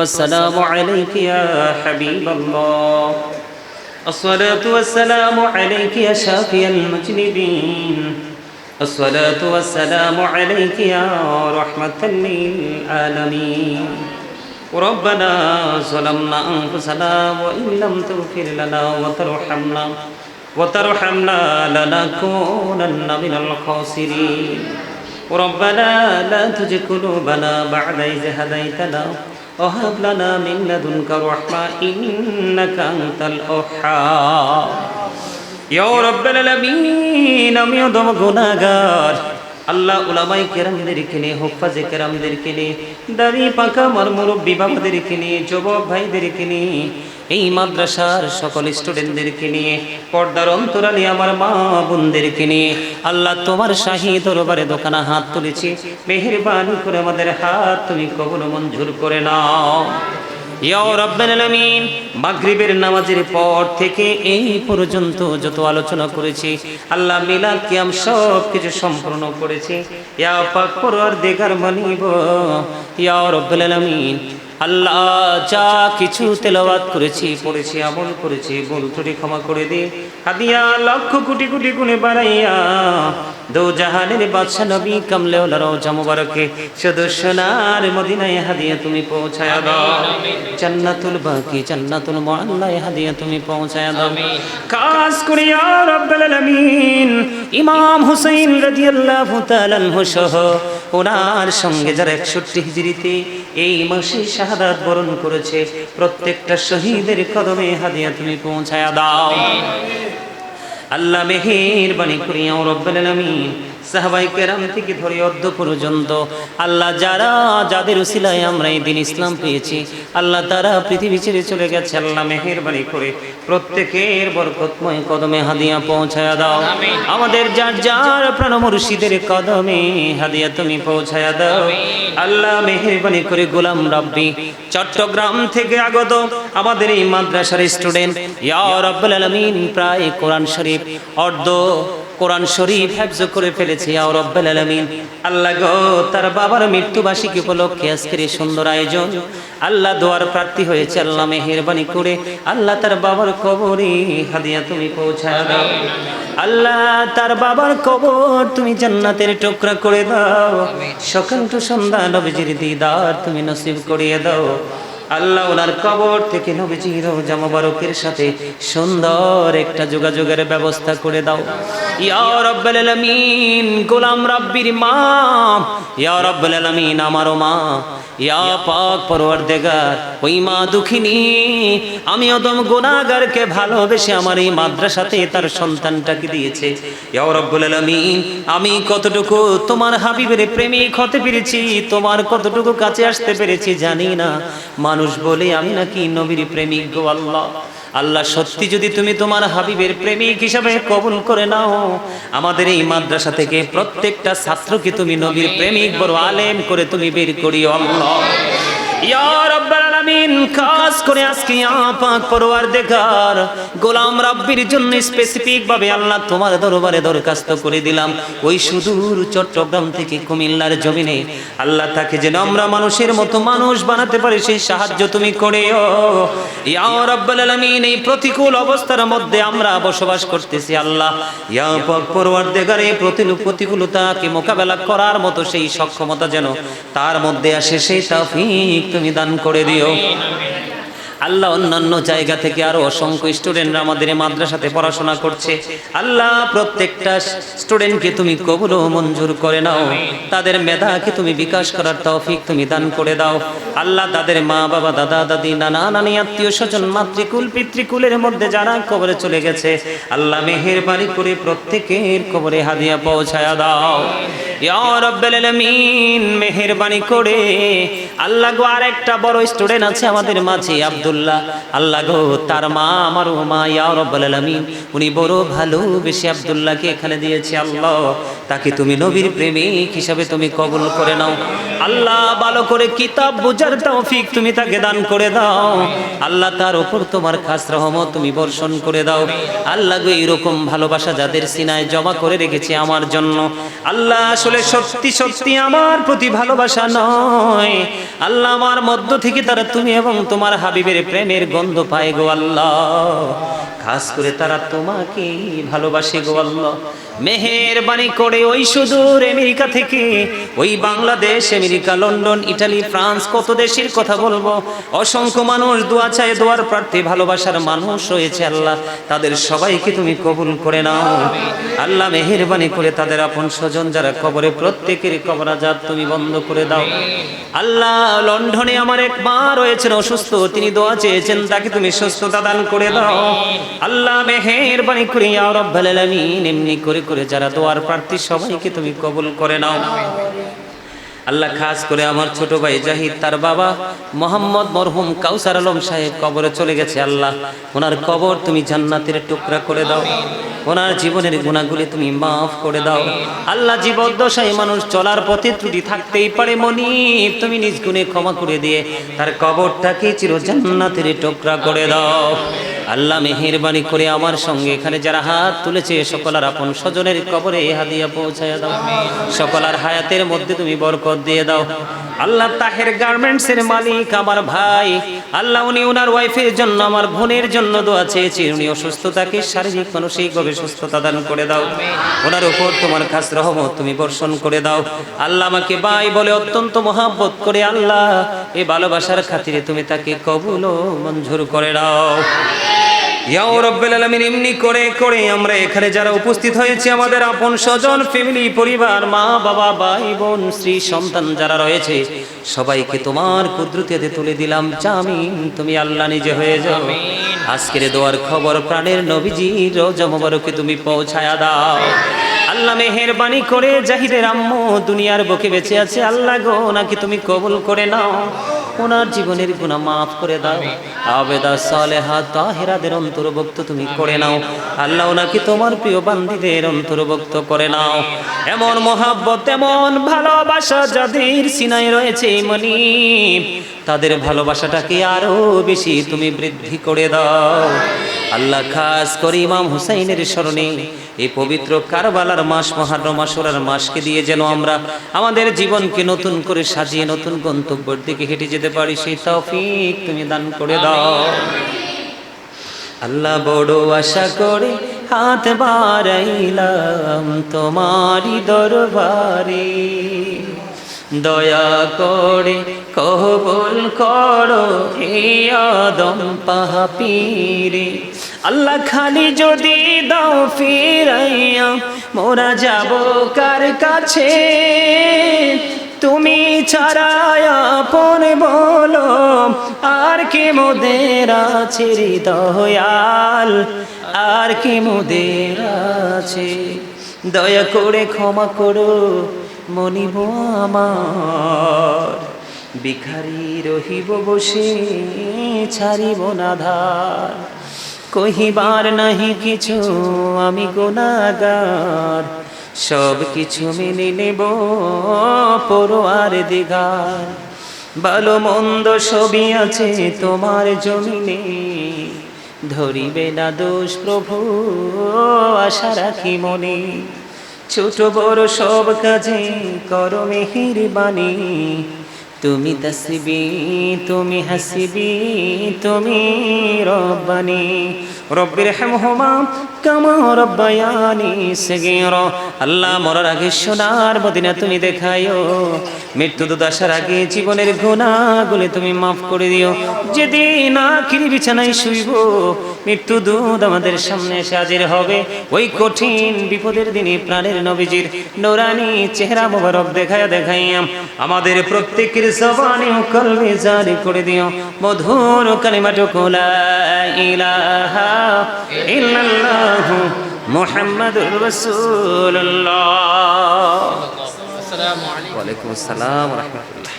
والسلام عليك يا حبيب الله. الصلاة والسلام عليك يا شافي المجنبين. الصلاة والسلام عليك يا رحمة للعالمين. ربنا ظلمنا أنفسنا وإن لم تغفر لنا وترحمنا وترحمنا لنكونن من الخاسرين. ربنا لا تزغ قلوبنا بعد إذ هديتنا وهب لنا من لدنك رحمة إنك أنت الوهاب ইয়া রব্বাল আলামিন আমি অদম গুনাহগার আল্লাহ উলামাই কেরামদেরকে নিয়ে, হুফাজে কেরামদেরকে নিয়ে, দাড়ি পাকা আমার মুরব্বী বাবাদেরকে নিয়ে, যুবক ভাইদেরকে নিয়ে, এই মাদ্রাসার সকল স্টুডেন্টদেরকে নিয়ে, পর্দার অন্তরালে আমার মা বোনদেরকে নিয়ে, আল্লাহ তোমার শাহী দরবারে দোকানা হাত তুলেছি। মেহেরবানি করে আমাদের হাত তুমি কবল মঞ্জুর করে নাও। মাগরিবের নামাজের পর থেকে এই পর্যন্ত যত আলোচনা করেছি, আল্লাহ মিলাদ কিয়াম সব কিছু সম্পূর্ণ করেছি। ইয়া পাক মানিব। ইয়া রাব্বাল আলামিন আল্লাহ যা কিছু তেলাওয়াত করেছি পড়েছি আমল করেছি ভুল ত্রুটি ক্ষমা করে দিন হাদিয়া লক্ষ কোটি কোটি গুণে বাড়াইয়া দো জাহানের বাদশা নবী কামলে ওলার মুবারকে শুধু সোনার মদিনায় হাদিয়া তুমি পৌঁছায়া দাও। জান্নাতুল বাকি জান্নাতুল মুআল্লায় হাদিয়া তুমি পৌঁছায়া দাও। খাস করে ইয়া রাব্বাল আলামিন। ইমাম হুসাইন রাদিয়াল্লাহু তাআলা আনহু সহ ওনার সঙ্গে যারা একষট্টি হিজড়িতে এই মাসে শাহাদাত বরণ করেছে প্রত্যেকটা শহীদের কদমে হাদিয়া তুমি পৌঁছায়া দাও। আল্লাহ মেহের বাণী করিয়া রব্বাল আলামিন সাহাবাই কেরাম থেকে ধরে অর্ধ পর্যন্ত। আল্লাহ যারা, যাদের উসিলায় আমরা এই দিন ইসলাম পেয়েছি, আল্লাহ তারা পৃথিবী ছেড়ে চলে গেছে। আল্লাহ মেহেরবানি করে প্রত্যেকের বরকতময় কদমে হাদিয়া পৌঁছায়া দাও। আমাদের যার যার প্রাণ মুর্শিদের কদমে হাদিয়া তুমি পৌঁছায়া দাও। আল্লাহ মেহেরবানি করে গোলাম রাব্বি চট্টগ্রাম থেকে আগত আমাদের এই মাদ্রাসার স্টুডেন্ট। ইয়া রাব্বুল আলামিন, প্রায় কোরআন শরীফ, অর্ধ কোরআন শরীফ হেফজ করে ফেলেছে, ইয়া রাব্বুল আলামিন। আল্লাহ গো, তার বাবার মৃত্যুবার্ষিকী উপলক্ষে আজকের এই সুন্দর আয়োজন। আল্লাহ দোয়ার প্রার্থী হয়েছে, আল্লাহ মেহেরবানি করে আল্লাহ তার বাবার কবরে হাদিয়া তুমি পৌঁছায় দাও। আল্লাহ তার বাবার কবর তুমি জান্নাতের টুকরা করে দাও। সকাল টু সন্ধ্যা নবীজির দিদার তুমি নসিব করিয়ে দাও। আল্লাহ ওনার কবর থেকে নবীজির রোজা মোবারকের সাথে সুন্দর একটা যোগাযোগের ব্যবস্থা করে দাও। ইয়া রাব্বাল আলামিন, গোলাম রাব্বির মা। ইয়া রাব্বাল আলামিন, আমারও মা। ইয়া পাক পরওয়ারদেগার, ওই মা দুঃখিনী। আমি অদম গুনাহগারকে ভালোবেসে আমার এই মাদ্রাসাতে তার সন্তানটাকে দিয়েছে। ইয়া রাব্বুল আলামিন, আমি কতটুকু তোমার হাবিবের প্রেমিক হতে পেরেছি, তোমার কতটুকু কাছে আসতে পেরেছি জানি না। মানুষ বলে, আমি নাকি নবীর প্রেমিক গো আল্লাহ। আল্লাহ সত্যি যদি তুমি তোমার হাবিবের প্রেমিক হিসাবে কবুল করে নাও, আমাদের এই মাদ্রাসা থেকে প্রত্যেকটা ছাত্রকে তুমি নবীর প্রেমিক বড় আলেম করে তুমি বের করিও আল্লাহ। ইয়া রাব্বাল আলামিন খাস করে আজকে পাক পরওয়ার দেখার গোলাম রাব্বির জন্য স্পেসিফিক ভাবে আল্লাহ তোমার দরবারে দরখাস্ত করে দিলাম। ওই সুদূর চট্টগ্রাম থেকে কুমিল্লার জমিনে আল্লাহ তাকে যেন আমরা মানুষের মতো মানুষ বানাতে পারি, সেই সাহায্য তুমি করেও। ইয়া রাব্বাল আলামিন, এই প্রতিকূল অবস্থার মধ্যে আমরা বসবাস করতেছি আল্লাহ। ইয়া পাক পরওয়ার দেখার এই প্রতিকূল প্রতিকূলতাকে মোকাবেলা করার মতো সেই সক্ষমতা যেন তার মধ্যে আসে, সেই তৌফিক তুমি দান করে দিও। আল্লাহ অন্যান্য জায়গা থেকে আরও অসংখ্য স্টুডেন্টরা আমাদের মাদ্রাসাতে পড়াশোনা করছে। আল্লাহ প্রত্যেকটা স্টুডেন্টকে তুমি কবুল মঞ্জুর করে নাও। তাদের মেধাকে তুমি বিকাশ করার তৌফিক তুমি দান করে দাও। আল্লাহ তাদের মা, বাবা, দাদা, দাদি, নানা, নানি, আত্মীয় স্বজন, মাতৃকুল, পিতৃকুলের মধ্যে যারা কবরে চলে গেছে, আল্লাহ মেহেরবানি করে প্রত্যেকের কবরে হাদিয়া পৌঁছায়া দাও। ইয়া রাব্বাল আলামিন, মেহেরবানি করে আল্লাহ গো আর একটা বড় স্টুডেন্ট আছে আমাদের মাঝে, আব্দুল্লাহ। আল্লাহ গো, তার মা আমারও মা, ইয়া রাব্বাল আলামিন। উনি বড় ভালোবেসে আব্দুল্লাহকে এখানে দিয়েছে আল্লাহ। তাকে তুমি নবীর প্রেমিক হিসাবে তুমি কবুল করে নাও। আল্লাহ ভালো করে কিতাব বুঝার তৌফিক তুমি তাকে দান করে দাও। আল্লাহ তার উপর তোমার খাস রহমত তুমি বর্ষণ করে দাও। আল্লাহ গো এরকম ভালোবাসা যাদের সিনায় জমা করে রেখেছে আমার জন্য। আল্লাহ আসলে সত্যি সত্যি আমার প্রতি ভালোবাসা নয়। আল্লাহ আমার মধ্য থেকে তারা তুমি এবং তোমার হাবিবের প্রেমের গন্ধ পায় গো আল্লাহ। খাস করে তারা তোমাকে ভালোবাসে গো আল্লাহ। মেহেরবানি করে ওই সুদূর আমেরিকা থেকে, ওই Bangladesh, America, London, Italy, France, কত দেশের কথা বলব। অসংখ্য মানুষ দোয়া চায়, দোয়ার প্রার্থী ভালোবাসার মানুষ রয়েছে আল্লাহ। তাদের সবাইকে তুমি কবুল করে নাও। আল্লাহ মেহেরবানি করে তাদের আপন স্বজন যারা কবরে প্রত্যেকের কবরাজাত তুমি বন্ধ করে দাও। আল্লাহ লন্ডনে আমার এক মা রয়েছেন অসুস্থ তিনি দোয়া চেয়েছেন তাকে তুমি সুস্থতা দান করে দাও। আল্লাহ মেহেরবানি করে ইয়া রাব্বাল আলামিন এমনি করে করে যারা দোয়ার প্রার্থী সবাইকে তুমি কবুল করে নাও। আল্লাহ খাস করে আমার ছোট ভাই জাহিদ, তার বাবা মোহাম্মদ মরহুম কাউসার আলম সাহেব কবরে চলে গেছে। আল্লাহ, ওনার কবর তুমি জান্নাতের টুকরা করে দাও। ওনার জীবনের গুণাগুলি তুমি মাফ করে দাও। আল্লাহ জীবদ্দশায় মানুষ চলার পথে ত্রুটি থাকতেই পারে মনিব। তুমি নিজ গুণে ক্ষমা করে দিয়ে তার কবরটাকে চির জান্নাতের টুকরা করে দাও। আল্লাহ মেহেরবানি করে আমার সঙ্গে এখানে যারা হাত তুলেছে, সকলার আপন স্বজনের কবরে হাদিয়া পৌঁছায় দাও। সকলার হায়াতের মধ্যে তুমি বরকত দিয়ে দাও। আল্লাহ তাহের গার্মেন্টস এর মালিক আমার ভাই। আল্লাহ উনি ওনার ওয়াইফের জন্য, আমার বোনের জন্য দোয়া চেয়েছি উনি অসুস্থতাকে শারীরিক মানসিকভাবে সুস্থতা দান করে দাও। ওনার উপর তোমার খাস রহমত তুমি বর্ষণ করে দাও। আল্লাহ আমাকে ভাই বলে অত্যন্ত মহাব্বত করে, আল্লাহ এই ভালোবাসার খাতিরে তুমি তাকে কবুল মঞ্জুর করে দাও। ইয়াও রব্বুল আলামিন এমনি করে করে আমরা এখানে যারা উপস্থিত হয়েছি আমাদের আপন স্বজন ফ্যামিলি পরিবার মা বাবা ভাই বোন স্ত্রী সন্তান যারা রয়েছে সবাইকে তোমার কুদরতিতে তুলে দিলাম। জামিন তুমি আল্লাহ নিজে হয়ে যাও। আজকের দোয়ার খবর প্রাণের নবীজি রোজা মোবারকে তুমি পৌঁছায়া দাও। আল্লাহ মেহেরবানি করে জাহিদের আম্মু দুনিয়ার বুকে বেঁচে আছে। আল্লাহ গো নাকি তুমি কবুল করে নাও? ওনার জীবনের গুণা মাফ করে দাও। আবেদা সালেহা তাহেরাদের অন্তর্ভুক্ত তুমি করে নাও। আল্লাহ নাকি তোমার প্রিয় বান্দিদের অন্তর্ভুক্ত করে নাও। এমন মহাব্বত এমন ভালোবাসা যাদের সিনাই রয়েছে মনি তাদের ভালোবাসাটাকে আরও বেশি তুমি বৃদ্ধি করে দাও। আল্লাহ খাস করে ইমাম হুসাইনের স্মরণে এই পবিত্র কারবালার মাস, মহারম আসরার মাসকে দিয়ে যেন আমরা আমাদের জীবনকে নতুন করে সাজিয়ে নতুন গন্তব্যের দিকে হেঁটে যেতে পারি, সেই তৌফিক তুমি দান করে দাও। আল্লাহ বড় আশা করে হাত বাড়াইলাম তোমারই দরবারে। দয়া করে কবুল করো আদম পাহাপিরে আল্লাহ খালি যদি দাও ফিরাইয়া, মোরা যাব কার কাছে? তুমি ছাড়ায় আপন বলো, আর কি মোদের আছে দয়াল আর কি মোদের আছে? দয়া করে ক্ষমা করো মনিব আমার। ভিখারি রহিব বসে, ছাড়িব না ধার। কহিবার নাহি কিছু, আমি গোনাগার সব কিছু মেনে নেব পড়োয়ার দিঘার ভালো মন্দ সবই আছে তোমার জমিনে। ধরিবে না দোষ প্রভু, আশা রাখি মনে। ছোট বড় সব কাজে করো মেহির বাণী তুমি তসবি তুমি হাসিবি তুমি রব্বানি। রব্বির হেমহমা কামা রব্বায়ানি সেগের। আল্লাহ মরার আগে সোনার মদিনা তুমি দেখাইও। মৃত্যু দুদাসার আগে জীবনের গুণাগুলি তুমি মাফ করে দিও। যেদিন আখিরি বিছানায় শুইব, মৃত্যু দুধ আমাদের সামনে এসে হাজির হবে। ওই কঠিন বিপদের দিনে প্রাণের নবীজির নোরানি চেহারা মোবারক দেখায় দেখাইয়াম। আমাদের প্রত্যেকের জবানে ও কলবে জারি করে দিও। মধুর কালিমাটুকু লা ইলাহা ইল্লাল্লাহু মুহাম্মাদুর রাসূলুল্লাহ। আসসালামু আলাইকুম আসসালাম ওয়া রাহমাতুল্লাহ।